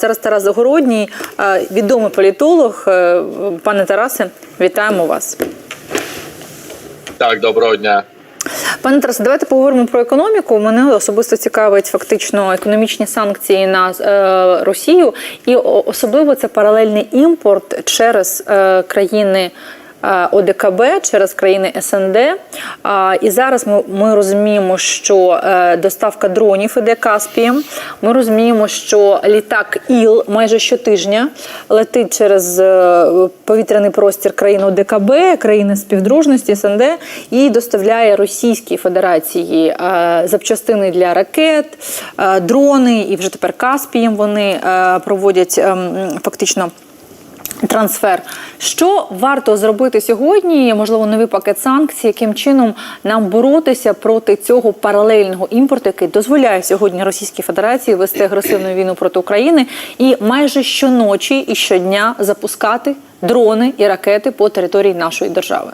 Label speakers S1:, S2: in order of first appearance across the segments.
S1: Зараз Тарас Загородній, е, відомий політолог. Е, Пане Тарасе, вітаємо вас.
S2: Так, доброго дня.
S1: Пане Тарасе, давайте поговоримо про економіку. Мене особисто цікавить фактично економічні санкції на е, Росію, і особливо це паралельний імпорт через е, країни. Е, ОДКБ через країни СНД. А, І зараз ми, ми розуміємо, що е, доставка дронів іде Каспієм. Ми розуміємо, що літак ІЛ майже щотижня летить через е, повітряний простір країн ОДКБ, країни співдружності СНД і доставляє Російській Федерації е, запчастини для ракет, е, дрони, і вже тепер Каспієм вони е, проводять ем, фактично. Трансфер. Що варто зробити сьогодні? Можливо, новий пакет санкцій, яким чином нам боротися проти цього паралельного імпорту, який дозволяє сьогодні Російській Федерації вести агресивну війну проти України і майже щоночі і щодня запускати дрони і ракети по території нашої держави.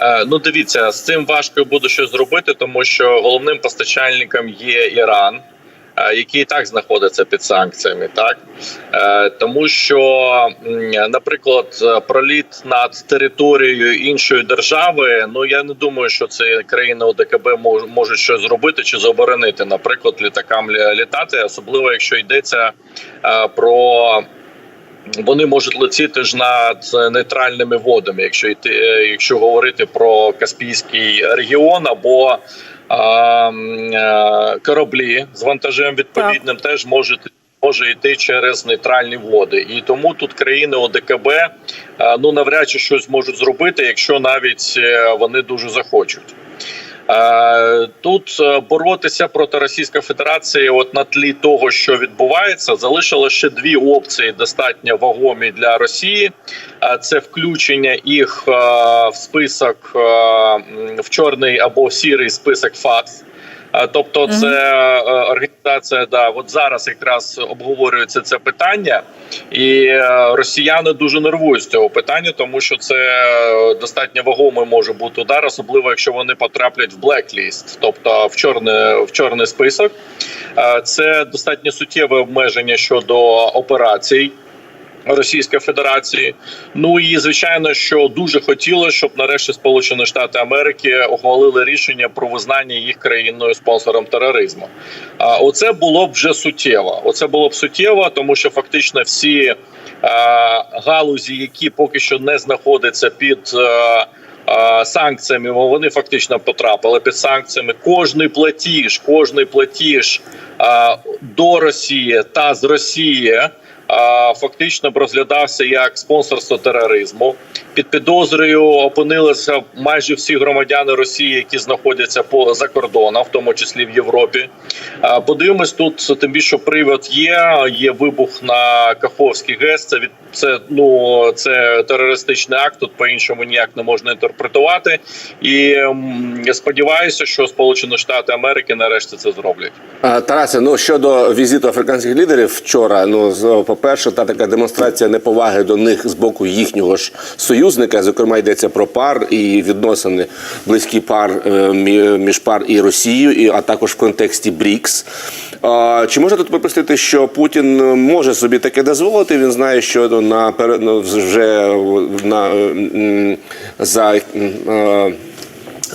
S2: Е, Ну, дивіться, з цим важко буде щось зробити, тому що головним постачальником є Іран, е, який і так знаходиться під санкціями, так Е, тому що, наприклад, проліт над територією іншої держави. Ну я не думаю, що це країни ОДКБ можуть щось зробити чи заборонити, наприклад, літакам літати, особливо якщо йдеться е, про. Вони можуть летіти ж над нейтральними водами, якщо йти, якщо говорити про Каспійський регіон або кораблі з вантажем відповідним теж можуть. Може йти через нейтральні води, і тому тут країни ОДКБ е, ну навряд чи щось можуть зробити, якщо навіть е, вони дуже захочуть. Е, Тут е, боротися проти Російської Федерації, от на тлі того, що відбувається, залишило ще дві опції достатньо вагомі для Росії. Е, Це включення їх в список в чорний або сірий список ФАТФ. Тобто, це е, організація, да, от зараз якраз обговорюється це питання, і е, росіяни дуже нервують з цього питання, тому що це е, достатньо вагомий може бути удар, особливо якщо вони потраплять в блекліст, тобто в чорний, в чорний список. Це достатньо суттєве обмеження щодо операцій. Російської Федерації, ну і звичайно, що дуже хотілося, щоб нарешті Сполучені Штати Америки ухвалили рішення про визнання їх країною спонсором тероризму. А оце було б вже суттєво. Оце було б суттєво, тому що фактично всі е, галузі, які поки що не знаходяться під. Е, е, Санкціями вони фактично потрапили під санкціями. Кожний платіж, кожний платіж е, до Росії та з Росії фактично розглядався як спонсорство тероризму. Під підозрою опинилися майже всі громадяни Росії, які знаходяться по за кордоном, в тому числі в Європі. Подивимось тут тим більше привод є. Є вибух на Каховський ГЕС. Це від це ну це терористичний акт. Тут по іншому ніяк не можна інтерпретувати. І я сподіваюся, що Сполучені Штати Америки нарешті це зроблять.
S3: А, Тарасе, ну щодо візиту африканських лідерів вчора, ну з- по-перше, та така демонстрація неповаги до них з боку їхнього ж союзника. Зокрема, йдеться про пар і відносини близькі пар е, між пар і Росією, а також в контексті БРІКС. Чи можна тут припустити, що Путін може собі таке дозволити? Він знає, що на ну, вже на е, за.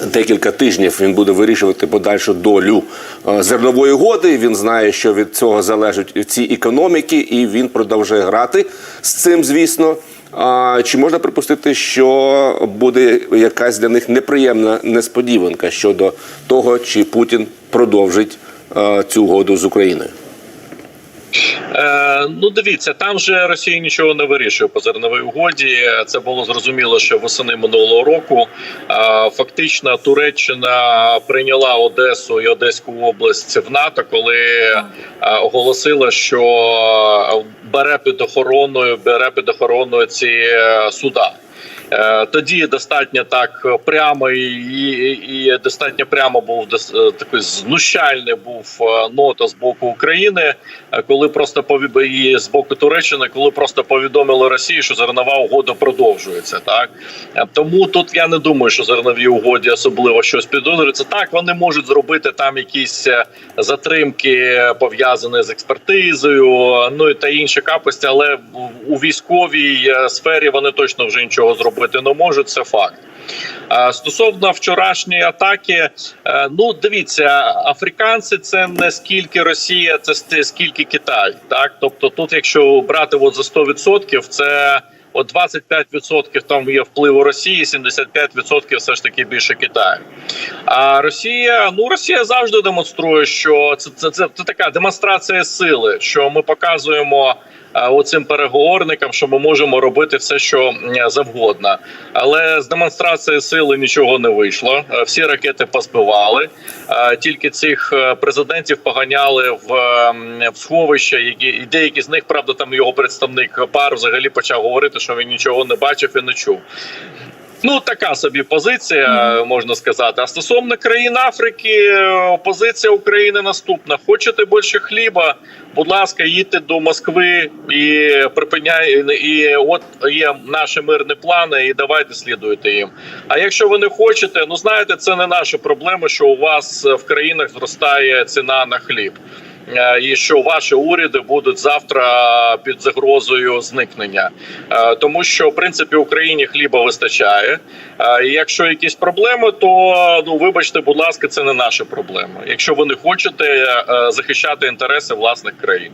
S3: Декілька тижнів він буде вирішувати подальшу долю е, зернової угоди. Він знає, що від цього залежать ці економіки, і він продовжує грати з цим, звісно. А чи можна припустити, що буде якась для них неприємна несподіванка щодо того, чи Путін продовжить е, цю угоду з Україною?
S2: Е, ну, дивіться, там же Росія нічого не вирішує по зерновій угоді. Це було зрозуміло ще восени минулого року. Е, фактично, Туреччина прийняла Одесу і Одеську область в НАТО, коли е, оголосила, що бере під охороною, бере під охороною ці е, суда. Е, Тоді достатньо так прямо і, і, достатньо прямо був е, такий знущальний був е, нота з боку України, коли просто пові- і з боку Туреччини, коли просто повідомили Росії, що зернова угода продовжується. Так тому тут я не думаю, що зернові угоді особливо щось підозрюється. Так вони можуть зробити там якісь затримки пов'язані з експертизою, ну і та інші капості, але у військовій сфері вони точно вже нічого зробити не можуть. Це факт. Стосовно вчорашньої атаки, е, ну дивіться, африканці це не скільки Росія, це скільки Китай. Так, тобто, тут, якщо брати от за 100%, це от 25% там є впливу Росії, 75% все ж таки більше Китаю. А Росія, ну Росія завжди демонструє, що це, це, це, це така демонстрація сили, що ми показуємо. е, Оцим переговорникам, що ми можемо робити все, що завгодно, але з демонстрації сили нічого не вийшло. Е, Всі ракети позбивали. Е, Тільки цих президентів поганяли в, в сховища, які і деякі з них, правда, там його представник пар взагалі почав говорити, він нічого не бачив і не чув. Ну, така собі позиція, можна сказати. А стосовно країн Африки, позиція України наступна: хочете більше хліба? Будь ласка, їдьте до Москви і припиняй, і от є наші мирні плани, і давайте слідуйте їм. А якщо ви не хочете, ну знаєте, це не наша проблема, що у вас в країнах зростає ціна на хліб. Е, і що ваші уряди будуть завтра під загрозою зникнення, Е, тому що в принципі Україні хліба вистачає. Е, І якщо якісь проблеми, то ну вибачте, будь ласка, це не наша проблема. Якщо ви не хочете захищати інтереси власних країн.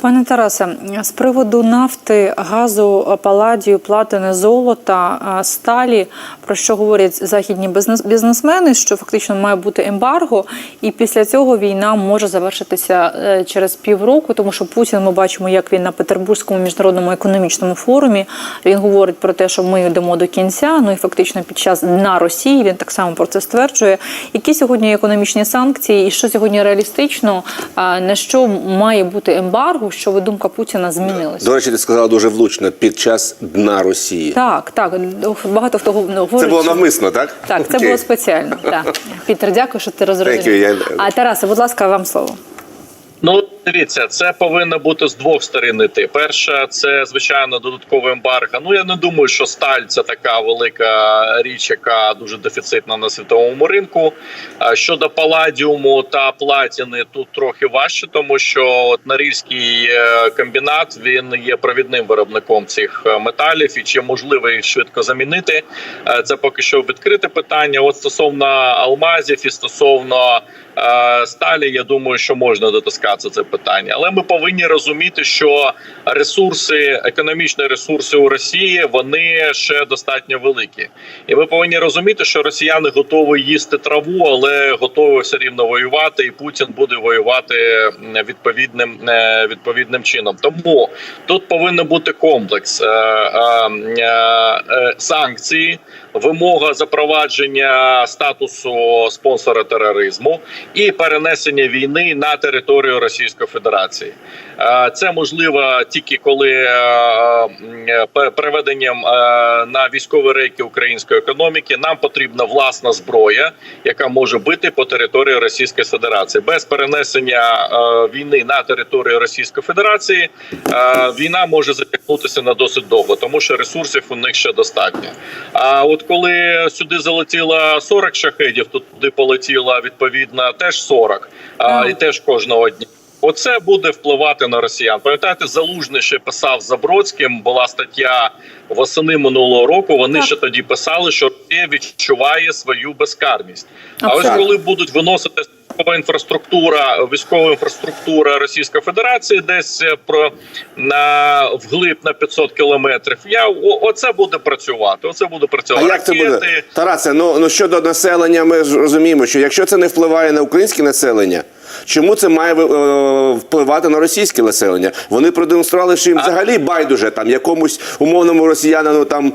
S1: Пане Тарасе, з приводу нафти, газу, паладію, платини, золота, сталі, про що говорять західні бізнесмени, що фактично має бути ембарго, і після цього війна може завершитися е, через півроку, тому що Путін ми бачимо, як він на Петербурзькому міжнародному економічному форумі він говорить про те, що ми йдемо до кінця. Ну і фактично під час дна Росії він так само про це стверджує. Які сьогодні економічні санкції, і що сьогодні реалістично, на що має бути ембарго, щоб думка Путіна змінилася?
S3: До речі, ти сказала дуже влучно під час дна Росії.
S1: Так, так багато хто говорить.
S3: Це було навмисно, так?
S1: Так, це було спеціально. Так. Пітер, дякую, що ти
S3: я-
S1: А Тарасе, будь ласка, вам слово.
S2: Ну, дивіться, це повинно бути з двох сторін іти. Перша, це звичайно додатковий ембарго. Ну я не думаю, що сталь це така велика річ, яка дуже дефіцитна на світовому ринку. А Щодо паладіуму та платіни, тут трохи важче, тому що от Норильський е, комбінат він є провідним виробником цих е, металів, і чи можливо їх швидко замінити. Е, Це поки що відкрите питання. От стосовно алмазів і стосовно сталі, я думаю, що можна дотискатися це питання, але ми повинні розуміти, що ресурси, економічні ресурси у Росії, вони ще достатньо великі, і ми повинні розуміти, що росіяни готові їсти траву, але готові все рівно воювати, і Путін буде воювати відповідним е, відповідним чином. Тому тут повинен бути комплекс е, е, санкцій, вимога запровадження статусу спонсора тероризму і перенесення війни на територію Російської Федерації. Е, Це можливо тільки коли е, переведенням е, на військові рейки української економіки нам потрібна власна зброя, яка може бити по території Російської Федерації. Без перенесення війни на територію Російської Федерації війна може затягнутися на досить довго, тому що ресурсів у них ще достатньо. А от коли сюди залетіло 40 шахедів, то туди полетіло відповідно теж 40, а, і теж кожного дня. Оце буде впливати на росіян. Пам'ятаєте, залужний ще писав Забродським. Була стаття восени минулого року. Вони
S1: Так.
S2: ще тоді писали, що Росія відчуває свою безкарність. А ось коли будуть виносити військова інфраструктура, військова інфраструктура Російської Федерації, десь е, про на вглиб на 500 кілометрів. Я о, оце буде працювати. Оце буде працювати.
S3: А як це буде? Тарасе, ну, ну щодо населення, ми ж розуміємо, що якщо це не впливає на українське населення, чому це має е, впливати на російське населення? Вони продемонстрували, що їм взагалі байдуже там якомусь умовному росіянину там е,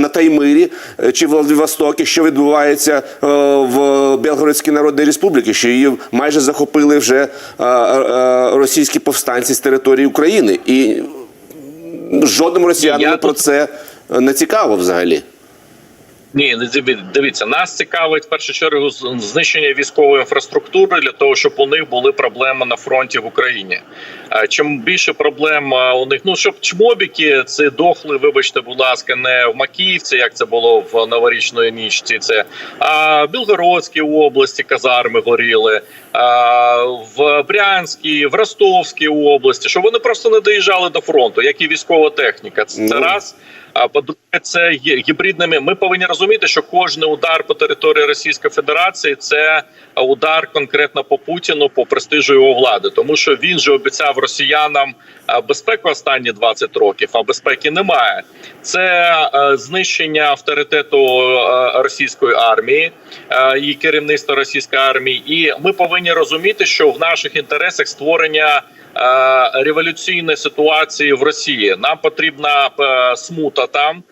S3: на Таймирі е, чи в Владивостокі, що відбувається е, в Белгородській Народній Республіці, що її майже захопили вже е, е, російські повстанці з території України. І жодним росіянам про це не цікаво взагалі.
S2: Ні, не диві- дивіться, нас цікавить в першу чергу знищення військової інфраструктури для того, щоб у них були проблеми на фронті в Україні. Е, Чим більше проблем е, у них, ну щоб чмобіки це дохли, вибачте, будь ласка, не в Макіївці, як це було в новорічної нічці. Це а в Білгородській області казарми горіли, а, в Брянській, в Ростовській області, щоб вони просто не доїжджали до фронту, як і військова техніка. Це
S3: Ну.
S2: раз. А по-друге, це гібридними. Ми повинні розуміти, що кожний удар по території Російської Федерації це удар конкретно по Путіну, по престижу його влади, тому що він же обіцяв росіянам безпеку останні 20 років, а безпеки немає. Це е, знищення авторитету е, російської армії е, і керівництва російської армії. І ми повинні розуміти, що в наших інтересах створення. Революційної ситуації в Росії нам потрібна смута там,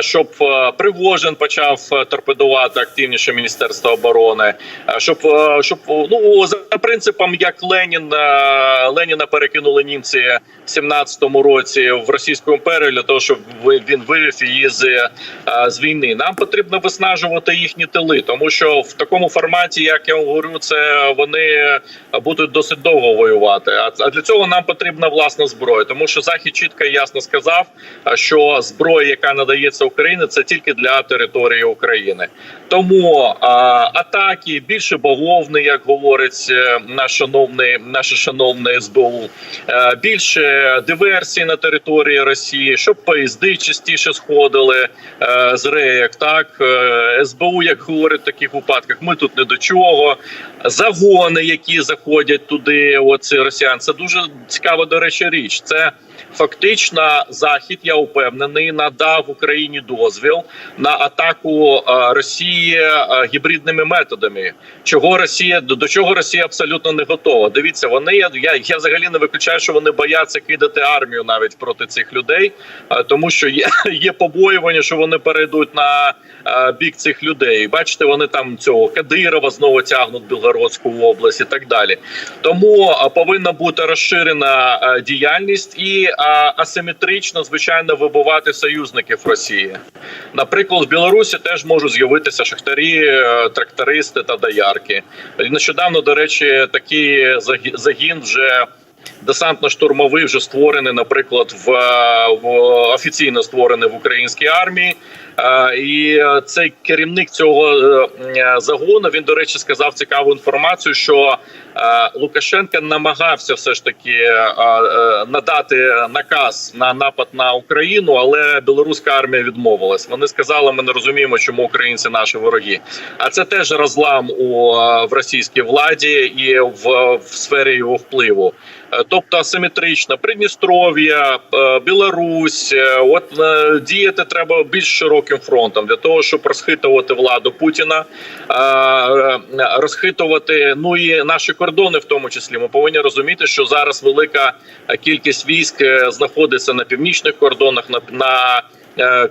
S2: щоб е, Пригожин почав е, торпедувати активніше Міністерство оборони, е, щоб е, щоб ну за принципом, як Ленін е, Леніна перекинули німці в 17-му році в Російську імперію для того, щоб він вивів її з, е, з війни. Нам потрібно виснажувати їхні тили, тому що в такому форматі, як я говорю, це вони будуть досить довго воювати. А для цього нам потрібна власна зброя, тому що захід чітко і ясно сказав, що зброя, яка надається Україні, це тільки для території України. Тому а, атаки більше бавовни, як говорить е, наш шановний, наше шановне СБУ, е, більше диверсій на території Росії, щоб поїзди частіше сходили е, з реєк. Так СБУ, як говорить в таких випадках, ми тут не до чого. Загони, які заходять туди, оці росіян, це дуже цікава до речі річ. Це фактично захід, я впевнений, надав Україні дозвіл на атаку е, Росії е, гібридними методами. Чого Росія до чого Росія абсолютно не готова? Дивіться, вони я, я, взагалі не виключаю, що вони бояться кидати армію навіть проти цих людей, е, тому що є, є побоювання, що вони перейдуть на бік цих людей. Бачите, вони там цього Кадирова знову тягнуть Білгородську область і так далі. Тому повинна бути розширена діяльність і асиметрично, звичайно, вибивати союзників Росії. Наприклад, в Білорусі теж можуть з'явитися шахтарі, е, трактористи та доярки. Нещодавно, до речі, такий загі- загін вже. Десантно-штурмовий вже створений, наприклад, в, в офіційно створений в українській армії. І е, цей керівник цього е, е, загону він, до речі, сказав цікаву інформацію, що Лукашенко намагався все ж таки надати наказ на напад на Україну, але білоруська армія відмовилась. Вони сказали, ми не розуміємо, чому українці наші вороги. А це теж розлам у в російській владі і в, в сфері його впливу. Тобто асиметрично Придністров'я, Білорусь, от діяти треба більш широким фронтом для того, щоб розхитувати владу Путіна, е, розхитувати ну і наші кордони, в тому числі. Ми повинні розуміти, що зараз велика кількість військ е, знаходиться на північних кордонах, на, на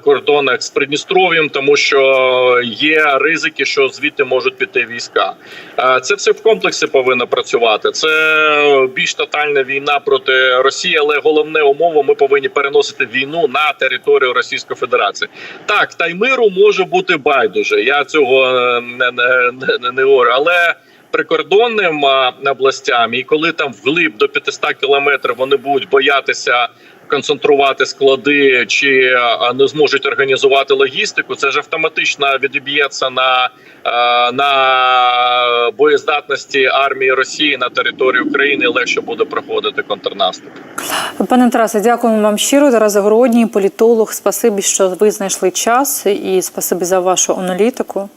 S2: кордонах з Придністров'ям, тому що є ризики, що звідти можуть піти війська. Е, Це все в комплексі повинно працювати. Це більш тотальна війна проти Росії, але головне умова ми повинні переносити війну на територію Російської Федерації. Так, та й миру може бути байдуже. Я цього е, не, не, не, не говорю, але. Прикордонним областям, і коли там вглиб до 500 кілометрів вони будуть боятися концентрувати склади чи не зможуть організувати логістику, це ж автоматично відіб'ється на, на боєздатності армії Росії на території України. Легше буде проходити контрнаступ.
S1: Пане Тарасе, дякуємо вам щиро. Тарас Загородній, політолог. Спасибі, що ви знайшли час, і спасибі за вашу аналітику.